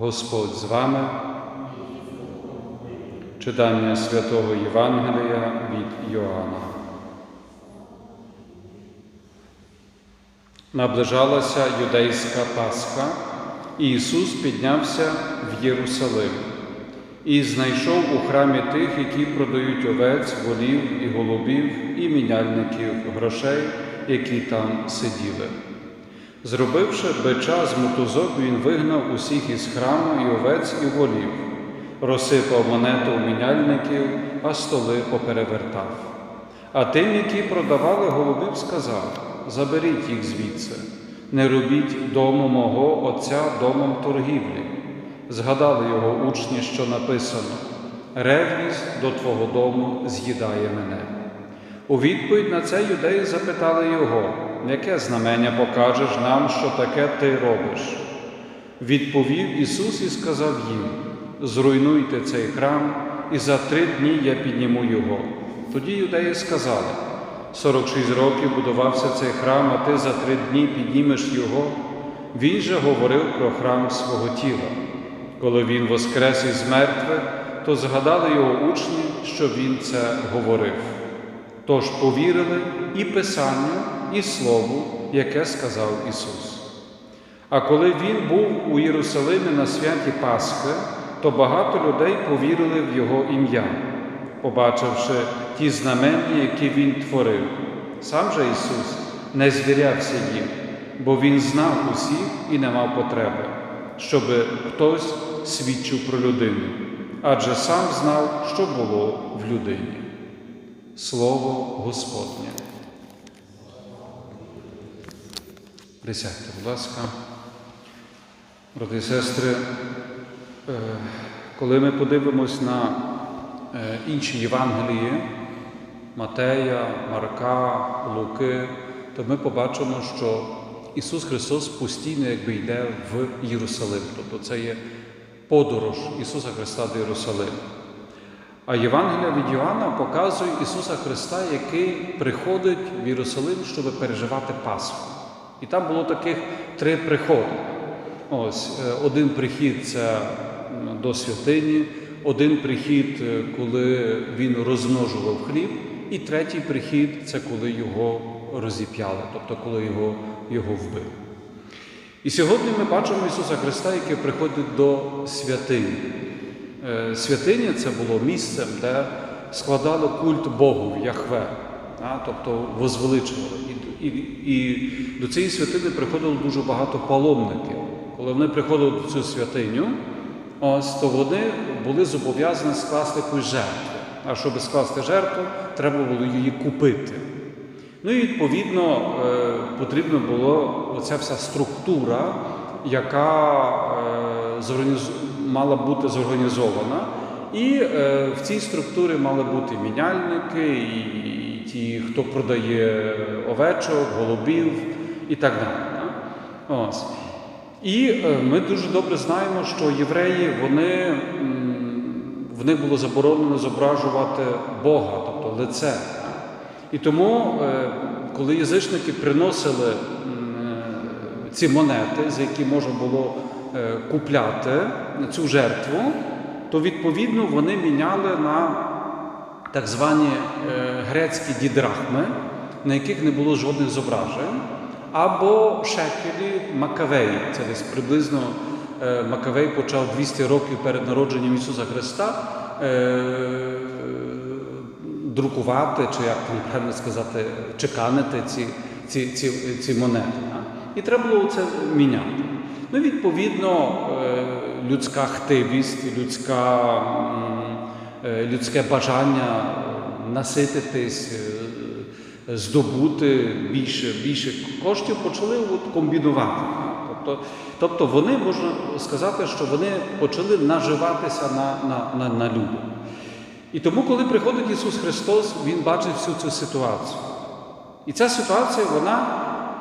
Господь з вами. Читання святого Євангелія від Йоанна. Наближалася юдейська Пасха, і Ісус піднявся в Єрусалим і знайшов у храмі тих, які продають овець, волів і голубів, і міняльників грошей, які там сиділи. Зробивши бича з мотузок, він вигнав усіх із храму і овець, і волів, розсипав монету у міняльників, а столи поперевертав. А тим, які продавали голубів, сказав: Заберіть їх звідси, не робіть дому мого Отця домом торгівлі. Згадали його учні, що написано: Ревність до Твого дому з'їдає мене. У відповідь на це юдеї запитали його, яке знамення покажеш нам, що таке ти робиш? Відповів Ісус і сказав їм: Зруйнуйте цей храм, і за три дні я підніму його. Тоді юдеї сказали: 46 років будувався цей храм, а ти за три дні піднімеш його. Він же говорив про храм свого тіла. Коли він воскрес із мертвих, то згадали його учні, що він це говорив. Тож повірили і Писанню, і Слову, яке сказав Ісус. А коли Він був у Єрусалимі на святі Пасхи, то багато людей повірили в Його ім'я, побачивши ті знамення, які Він творив. Сам же Ісус не звірявся їм, бо Він знав усіх і не мав потреби, щоб хтось свідчив про людину, адже сам знав, що було в людині. Слово Господнє. Присядьте, будь ласка. Брати і сестри, е, коли ми подивимось на е, інші Євангелії Матея, Марка, Луки, то ми побачимо, що Ісус Христос постійно якби йде в Єрусалим. Тобто це є подорож Ісуса Христа до Єрусалиму. А Євангелія від Йоанна показує Ісуса Христа, який приходить в Єрусалим, щоб переживати Пасху. І там було таких три приходи. Ось е, один прихід це до святині, один прихід, е, коли він розмножував хліб, і третій прихід це коли його розіп'яли, тобто коли його, його вбили. І сьогодні ми бачимо Ісуса Христа, який приходить до святині. Е, Святиня це було місцем, де складали культ Богу Яхве, тобто возвеличували. І, і, до цієї святини приходило дуже багато паломників. Коли вони приходили до цю святиню, ось, то вони були зобов'язані скласти якусь жертву. А щоб скласти жертву, треба було її купити. Ну і відповідно е, потрібна була оця вся структура, яка е, мала бути зорганізована. І е, в цій структурі мали бути міняльники, і ті, хто продає овечок, голубів і так далі. Ось. І е, ми дуже добре знаємо, що євреї вони, в них було заборонено зображувати Бога, тобто лице. І тому, е, коли язичники приносили е, ці монети, за які можна було купляти цю жертву, то відповідно вони міняли на так звані е, грецькі дідрахми, на яких не було жодних зображень, або шекелі Макавеї. Це десь приблизно е, Макавей почав 200 років перед народженням Ісуса Христа. е, Друкувати, чи як правильно сказати, чеканити ці, ці, ці, ці монети. І треба було це міняти. Ну, відповідно, людська хтивість, людська, людське бажання е, насититись, е, здобути більше, більше коштів почали от комбінувати. Тобто, тобто вони, можна сказати, що вони почали наживатися на, на, на, на людях. І тому, коли приходить Ісус Христос, Він бачить всю цю ситуацію. І ця ситуація, вона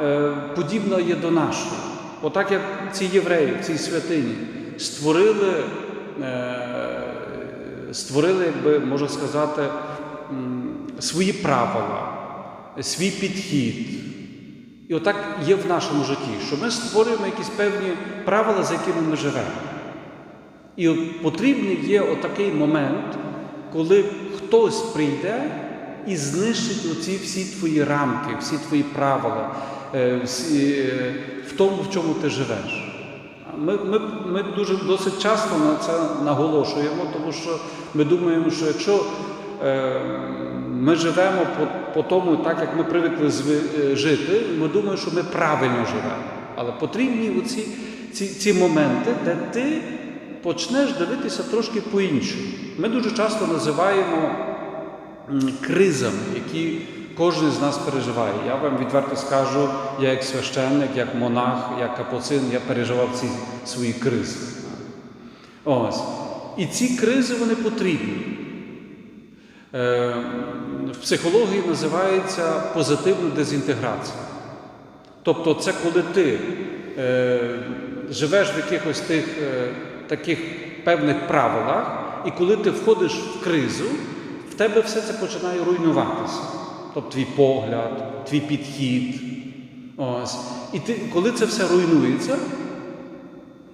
е, подібна є до нашої. Отак, як ці євреї в цій святині створили, е, створили, якби можна сказати, свої правила, свій підхід. І отак є в нашому житті, що ми створюємо якісь певні правила, за якими ми живемо. І от потрібний є отакий момент, коли хтось прийде і знищить оці всі твої рамки, всі твої правила, е, е, в тому, в чому ти живеш. Ми, ми, ми дуже досить часто на це наголошуємо, тому що ми думаємо, що якщо е, ми живемо по, по тому, так як ми привикли е, жити, ми думаємо, що ми правильно живемо. Але потрібні оці, ці, ці моменти, де ти почнеш дивитися трошки по-іншому. Ми дуже часто називаємо кризами, які кожен з нас переживає. Я вам відверто скажу, я як священник, як монах, як капуцин, я переживав ці свої кризи. Ось. І ці кризи вони потрібні. Е, в психології називається позитивна дезінтеграція. Тобто, це коли ти е, живеш в якихось тих е, таких певних правилах, і коли ти входиш в кризу, в тебе все це починає руйнуватися. Тобто твій погляд, твій підхід. Ось. І ти, коли це все руйнується,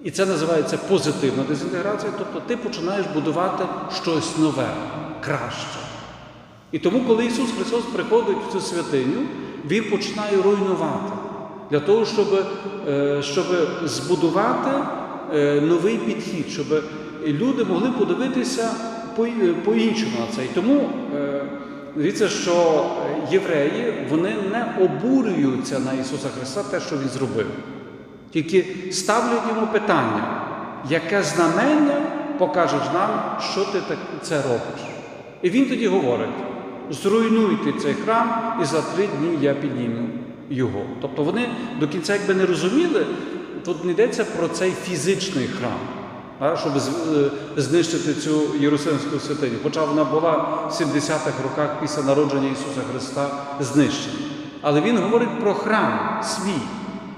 і це називається позитивна дезінтеграція, тобто ти починаєш будувати щось нове, краще. І тому, коли Ісус Христос приходить в цю святиню, Він починає руйнувати для того, щоб, е, щоб збудувати е, новий підхід, щоб люди могли подивитися по- е, по-іншому на це. І тому дивіться, що євреї вони не обурюються на Ісуса Христа те, що Він зробив. Тільки ставлять йому питання, яке знамення покажеш нам, що ти це робиш. І він тоді говорить: зруйнуйте цей храм, і за три дні я підніму його. Тобто вони до кінця якби не розуміли, тут не йдеться про цей фізичний храм, щоб е, знищити цю Єрусалимську святиню. Хоча вона була в 70-х роках після народження Ісуса Христа знищена. Але він говорить про храм свій.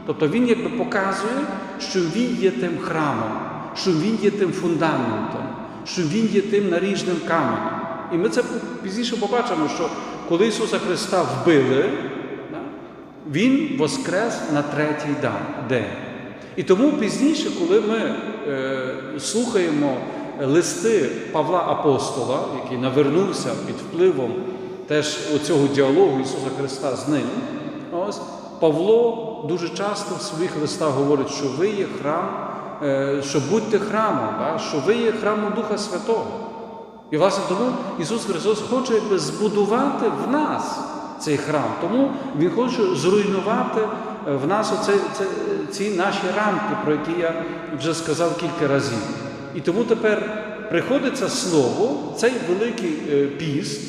Тобто він якби показує, що він є тим храмом, що він є тим фундаментом, що він є тим наріжним каменем. І ми це пізніше побачимо, що коли Ісуса Христа вбили, Він воскрес на третій день. І тому пізніше, коли ми е, слухаємо листи Павла Апостола, який навернувся під впливом теж оцього діалогу Ісуса Христа з ним, ось Павло дуже часто в своїх листах говорить, що ви є храм, е, що будьте храмом, що ви є храмом Духа Святого. І власне тому Ісус Христос хоче якби збудувати в нас цей храм. Тому Він хоче зруйнувати е, в нас оце, це, ці наші рамки, про які я вже сказав кілька разів. І тому тепер приходиться слово, цей великий е, піст,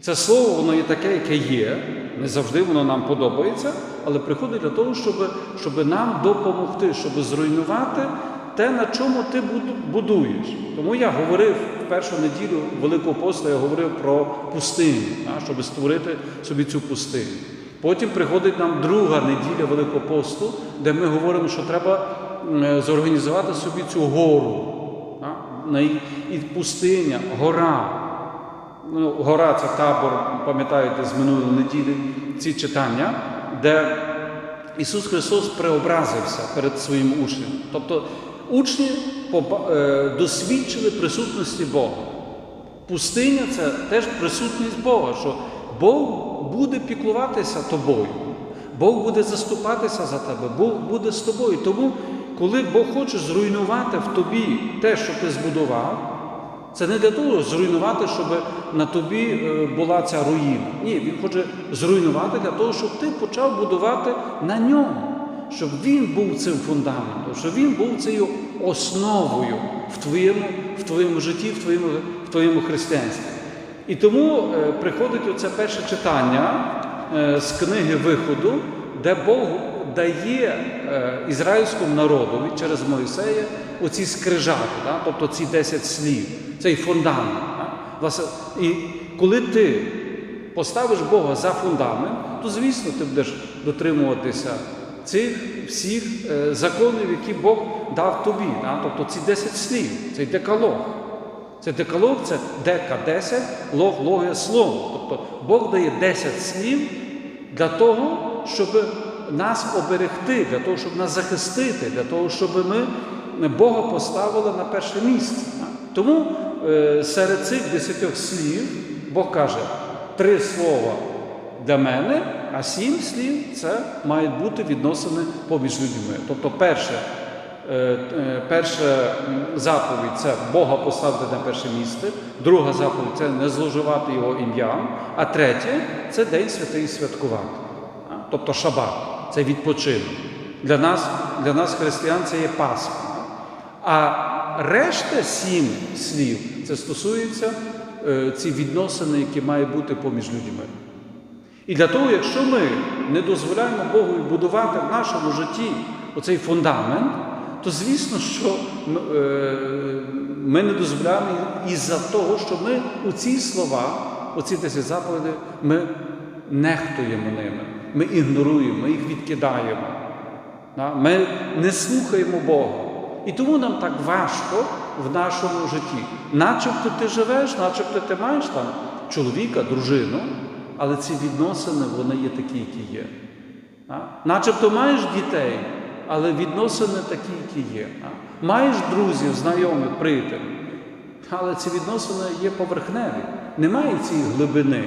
це слово, воно є таке, яке є, не завжди воно нам подобається, але приходить для того, щоб, щоб нам допомогти, щоб зруйнувати те, на чому ти будуєш. Тому я говорив в першу неділю Великого посту, я говорив про пустиню, щоб створити собі цю пустиню. Потім приходить нам друга неділя Великого посту, де ми говоримо, що треба е, зорганізувати собі цю гору. І пустиня, гора. Ну, гора це табор, пам'ятаєте, з минулої неділі ці читання, де Ісус Христос преобразився перед своїм учнем. Тобто учні е, досвідчили присутності Бога. Пустиня це теж присутність Бога, що Бог буде піклуватися тобою, Бог буде заступатися за тебе, Бог буде з тобою. Тому, коли Бог хоче зруйнувати в тобі те, що ти збудував, це не для того зруйнувати, щоб на тобі е, була ця руїна. Ні, він хоче зруйнувати для того, щоб ти почав будувати на ньому, щоб він був цим фундаментом, щоб він був цією основою в твоєму, в твоєму житті, в твоєму, в твоєму християнстві. І тому е, приходить оце перше читання е, з книги Виходу, де Бог дає е, ізраїльському народові через Моїсея оці скрижати, тобто ці 10 слів, цей фундамент. Да? І коли ти поставиш Бога за фундамент, то звісно ти будеш дотримуватися цих всіх законів, які Бог дав тобі. Тобто ці 10 слів, цей декалог. Це декалог, це дека 10, лог, логія слово. Тобто Бог дає 10 слів для того, щоб нас оберегти, для того, щоб нас захистити, для того, щоб ми Бога поставили на перше місце. Тому е, серед цих десятьох слів Бог каже, три слова для мене, а сім слів це мають бути відносини поміж людьми. Тобто, перше, перша заповідь це Бога поставити на перше місце, друга заповідь це не зловживати його ім'ям, а третє це День святий святкувати. Тобто шабат, це відпочинок. Для нас, для нас, християн, це є Пасха. А решта сім слів це стосується е, ці відносини, які мають бути поміж людьми. І для того, якщо ми не дозволяємо Богу будувати в нашому житті оцей фундамент, то звісно, що е, ми не дозволяємо із-за того, що ми у ці слова, оці 10 заповідей, ми нехтуємо ними, ми ігноруємо, ми їх відкидаємо. Ми не слухаємо Бога. І тому нам так важко в нашому житті. Начебто ти живеш, начебто ти маєш там чоловіка, дружину, але ці відносини вони є такі, які є. Начебто маєш дітей, але відносини такі, які є. Маєш друзів, знайомих, приятелів, але ці відносини є поверхневі, немає цієї глибини.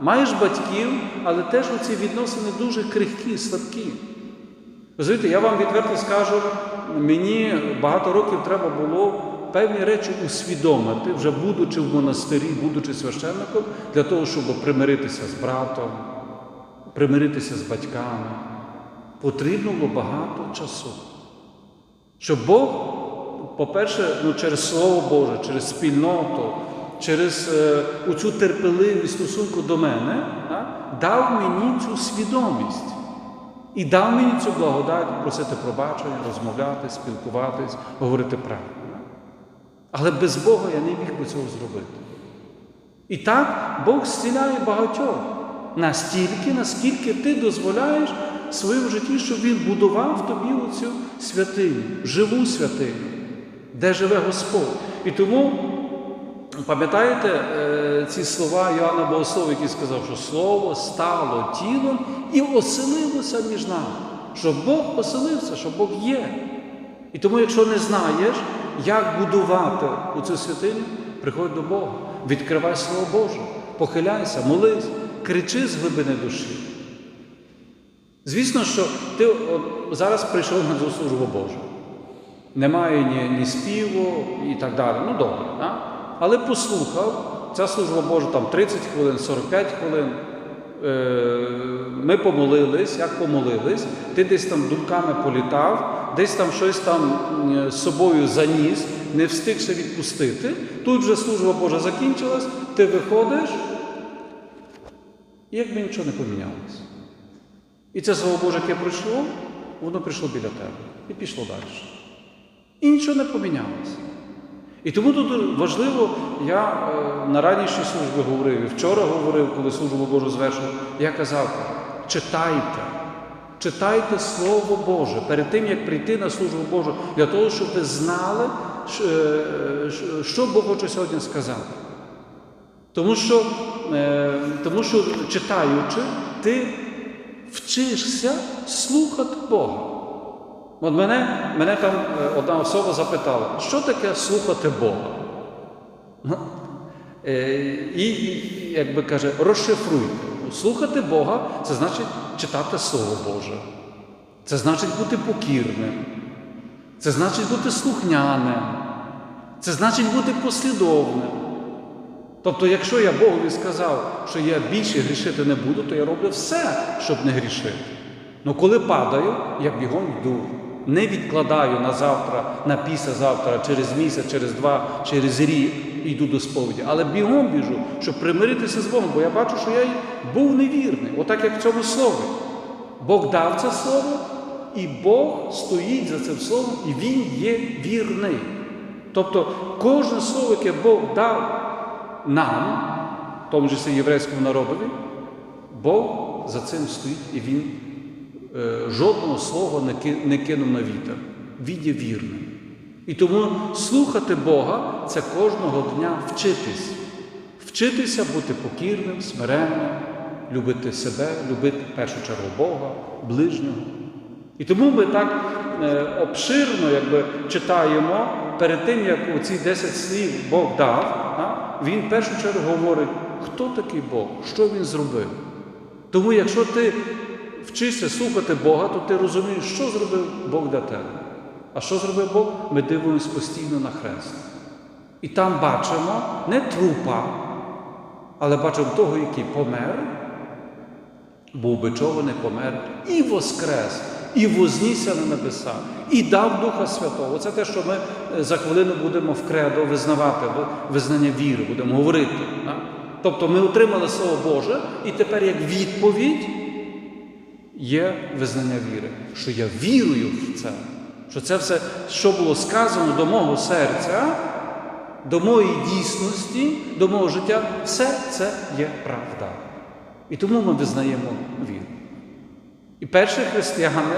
Маєш батьків, але теж ці відносини дуже крихкі, слабкі. Розумієте, я вам відверто скажу, мені багато років треба було певні речі усвідомити, вже будучи в монастирі, будучи священником, для того, щоб примиритися з братом, примиритися з батьками. Потрібно було багато часу. Щоб Бог, по-перше, ну, через Слово Боже, через спільноту, через е, оцю терпеливість стосунку до мене, да, дав мені цю свідомість. І дав мені цю благодать просити пробачення, розмовляти, спілкуватись, говорити правду. Але без Бога я не міг би цього зробити. І так Бог зціляє багатьох настільки, наскільки ти дозволяєш в своєму житті, щоб Він будував тобі оцю святиню, живу святиню, де живе Господь. І тому, пам'ятаєте е, ці слова Йоанна Богослова, який сказав, що Слово стало тілом і оселилося між нами, що Бог оселився, що Бог є. І тому, якщо не знаєш, як будувати оцю святиню, приходь до Бога, відкривай Слово Боже, похиляйся, молись, кричи з глибини душі. Звісно, що ти от, зараз прийшов на службу Божу. Немає ні, ні співу і так далі. Ну добре. Да? Але послухав, ця служба Божа там 30 хвилин, 45 хвилин. Е, Ми помолились, як помолились, ти десь там думками політав, десь там щось там з собою заніс, не встигши відпустити. Тут вже служба Божа закінчилась, ти виходиш, і якби нічого не помінялося. І це слово Боже, яке прийшло, воно прийшло біля тебе і пішло далі. І нічого не помінялося. І тому тут важливо, я е, на ранішній службі говорив, і вчора говорив, коли службу Божу звершував, я казав, читайте, читайте Слово Боже перед тим, як прийти на службу Божу, для того, щоб ви знали, що, е, Бог хоче сьогодні сказати. Тому що, е, тому що читаючи, ти вчишся слухати Бога. От мене, мене там е, одна особа запитала, що таке слухати Бога? Ну, е, і, і, якби каже, розшифруйте. Слухати Бога це значить читати Слово Боже. Це значить бути покірним. Це значить бути слухняним. Це значить бути послідовним. Тобто, якщо я Богові сказав, що я більше грішити не буду, то я роблю все, щоб не грішити. Ну коли падаю, я бігом йду. Не відкладаю на завтра, на післязавтра, через місяць, через два, через рік йду до сповіді. Але бігом біжу, щоб примиритися з Богом, бо я бачу, що я був невірний. Отак, як в цьому слові. Бог дав це слово, і Бог стоїть за цим словом, і Він є вірний. Тобто кожне слово, яке Бог дав нам, тому числі єврейському народові, Бог за цим стоїть і Він е, жодного слова не, кинув на вітер. Він є вірним. І тому слухати Бога це кожного дня вчитись. Вчитися бути покірним, смиренним, любити себе, любити в першу чергу Бога, ближнього. І тому ми так е, обширно якби, читаємо, перед тим, як оці 10 слів Бог дав, він в першу чергу говорить, хто такий Бог, що він зробив. Тому якщо ти вчишся слухати Бога, то ти розумієш, що зробив Бог для тебе. А що зробив Бог? Ми дивимося постійно на хрест. І там бачимо не трупа, але бачимо того, який помер, був бичований, помер і воскрес, і вознісся на небеса, і дав Духа Святого. Це те, що ми е, за хвилину будемо в кредо визнавати, визнання віри, будемо говорити. да? Тобто ми отримали Слово Боже, і тепер як відповідь є визнання віри, що я вірую в це, що це все, що було сказано до мого серця, до моєї дійсності, до мого життя, все це є правда. І тому ми визнаємо віру. І перші християни,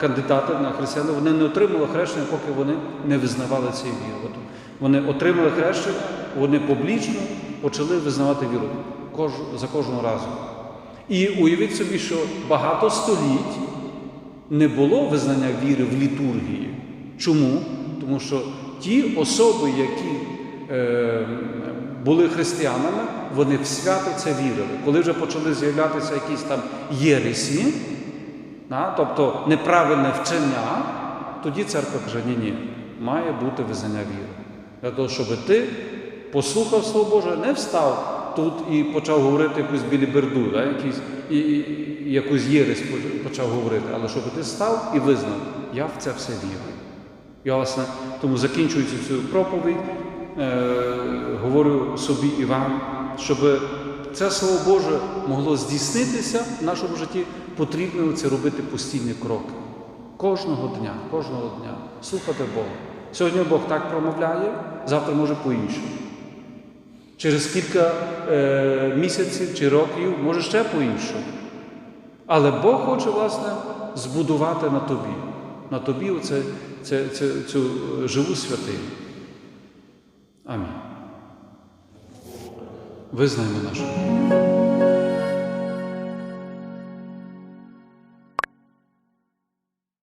кандидати на християни, вони не отримали хрещення, поки вони не визнавали цієї віри. Вони отримали хрещення, вони публічно почали визнавати віру за кожного разу. І уявіть собі, що багато століть не було визнання віри в літургії. Чому? Тому що ті особи, які е, були християнами, вони в свято це вірили. Коли вже почали з'являтися якісь там єресі, да, тобто неправильне вчення, тоді церква каже, ні, ні, має бути визнання віри. Для того, щоб ти послухав Слово Боже, не встав тут і почав говорити якусь біліберду, да, якісь, і, і, і якусь єресь почав говорити, але щоб ти став і визнав, я в це все вірю. Я власне тому закінчуючи цю проповідь, е, говорю собі і вам, щоб це Слово Боже могло здійснитися в нашому житті, потрібно це робити постійні кроки. Кожного дня, кожного дня слухати Бога. Сьогодні Бог так промовляє, завтра може по-іншому. Через кілька е, місяців чи років, може ще по-іншому. Але Бог хоче, власне, збудувати на тобі, на тобі оце, це, це, цю е, живу святину. Амінь. Визнаймо нашу.